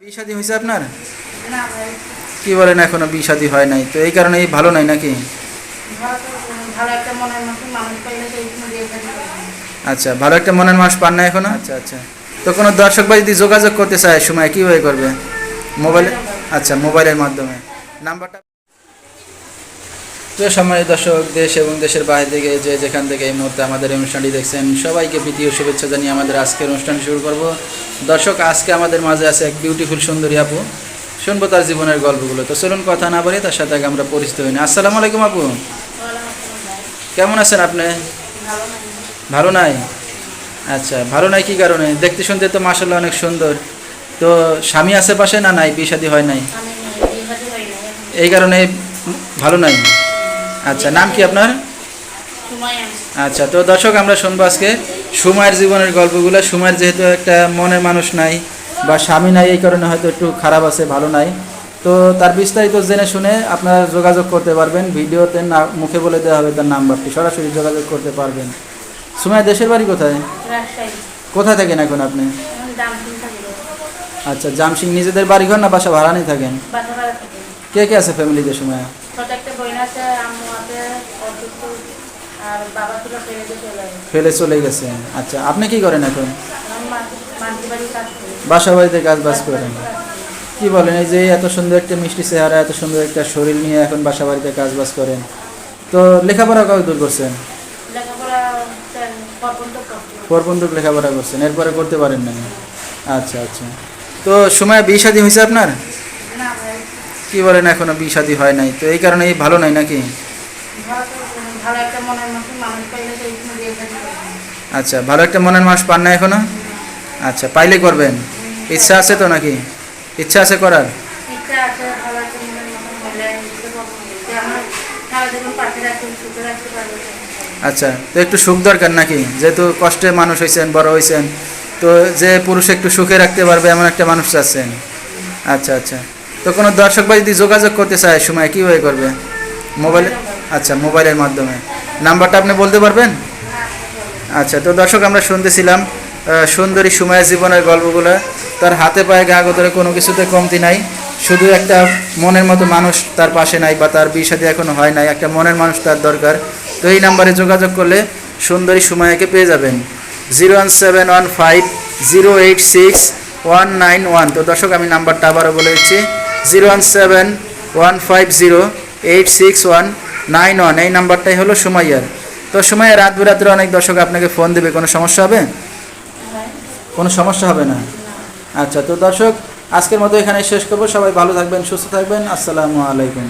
বিয়ে হয়েছে আপনার? কি বলেন এখনও বিয়ে হয় নাই? তো এই কারণে ভালো নাই নাকি। আচ্ছা ভালো একটা মনের মানুষ পান না এখনও? আচ্ছা আচ্ছা। তো কোনো দর্শক বা যদি যোগাযোগ করতে চায় সময় কীভাবে করবে? মোবাইলে আচ্ছা মোবাইলের মাধ্যমে। নাম্বারটা তো সময় দর্শক দেশ এবং দেশের বাইরে থেকে যে যেখান থেকে এই মুহূর্তে আমাদের অনুষ্ঠানটি দেখছেন সবাইকে প্রীতীয় শুভেচ্ছা জানিয়ে আমাদের আজকের অনুষ্ঠান শুরু করব। দর্শক আজকে আমাদের মাঝে আছে এক বিউটিফুল সুন্দরী আপু। শুনব তার জীবনের গল্পগুলো। তো চলুন কথা না বলি তার সাথে আগে আমরা পরিচিত হই। না আসসালামু আলাইকুম আপু। কেমন আছেন আপনি? ভালো নাই। আচ্ছা ভালো নাই কি কারণে? দেখতে শুনতে তো মাসাল্লাহ অনেক সুন্দর। তো স্বামী আশেপাশে না নাই? বিয়ে শাদী হয় নাই। এই কারণে ভালো নাই? আচ্ছা নাম কি আপনার? আচ্ছা তো দর্শক আমরা শুনব আজকে সুমায়ের জীবনের গল্পগুলো। সুমায়ের যেহেতু একটা মনের মানুষ নাই বা স্বামী নাই এই কারণে হয়তো একটু খারাপ আছে ভালো নাই। তো তার বিস্তারিত জেনে শুনে আপনারা যোগাযোগ করতে পারবেন। ভিডিওতে না মুখে বলে দেওয়া হবে তার নাম্বারটি। সরাসরি যোগাযোগ করতে পারবেন। সুমায় দেশের বাড়ি কোথায়? কোথায় থাকেন এখন আপনি? আচ্ছা জামসিং নিজেদের বাড়িঘর না বাসা ভাড়া নিয়ে থাকেন? কে কে আছে ফ্যামিলিতে সময় ফেলে চলে গেছে। আচ্ছা আপনি কি করেন এখন? বাসা বাড়িতে কাজ বাজ করেন। কি বলেন এই যে এত সুন্দর একটা মিষ্টি চেহারা এত সুন্দর একটা শরীর নিয়ে এখন বাসা বাড়িতে কাজ বাজ করেন। তো লেখাপড়া কত দূর করছেন? পর্যন্ত লেখাপড়া করছেন এরপরে করতে পারেন না। আচ্ছা আচ্ছা। তো সময় বিয়ে শাদী হয়েছে আপনার? কি বলেন এখনও বিয়ে শাদী হয় নাই। তো এই কারণে এই ভালো নাই নাকি? ভালো একটা মনের মতো মানুষ পাইলে তো বিয়ে আচ্ছা ভালো একটা মনের মানুষ পান না এখনও? আচ্ছা পাইলে করবেন। ইচ্ছা আছে তো নাকি? ইচ্ছা আছে করার? আচ্ছা তো একটু সুখ দরকার নাকি? যেহেতু কষ্টে মানুষ হয়েছেন বড় হয়েছেন তো যে পুরুষ একটু সুখে রাখতে পারবে এমন একটা মানুষ চাচ্ছেন। আচ্ছা আচ্ছা। তো কোনো দর্শক বা যদি যোগাযোগ করতে চায় সময় কীভাবে করবে? মোবাইলে আচ্ছা মোবাইলের মাধ্যমে। নাম্বারটা আপনি বলতে পারবেন? আচ্ছা তো দর্শক, আমরা শুনতেছিলাম সুন্দরী সময়ের জীবনের গল্পগুলো। তার হাতে পায়ে গা গোতরে কোনো কিছুতে কমতি নাই। শুধু একটা মনের মতো মানুষ তার পাশে নাই বা তার বিয়ে সাথে এখনও হয় নাই। একটা মনের মানুষ তার দরকার। তো এই নাম্বারে যোগাযোগ করলে সুন্দরী সুমায়াকে পেয়ে যাবেন। Zero one seven one five zero eight six one nine one. তো দর্শক, আমি নাম্বারটা আবারও বলে দিচ্ছি। Zero one seven one five zero eight six one. Nine one, এই নাম্বারটাই হলো সুমাইয়ার। তো সময় রাত বিরাত্রে অনেক দর্শক আপনাকে ফোন দেবে, কোনো সমস্যা হবে? কোনো সমস্যা হবে না? আচ্ছা তো দর্শক, আজকের মতো এখানে শেষ করব। সবাই ভালো থাকবেন, সুস্থ থাকবেন। আসসালামু আলাইকুম।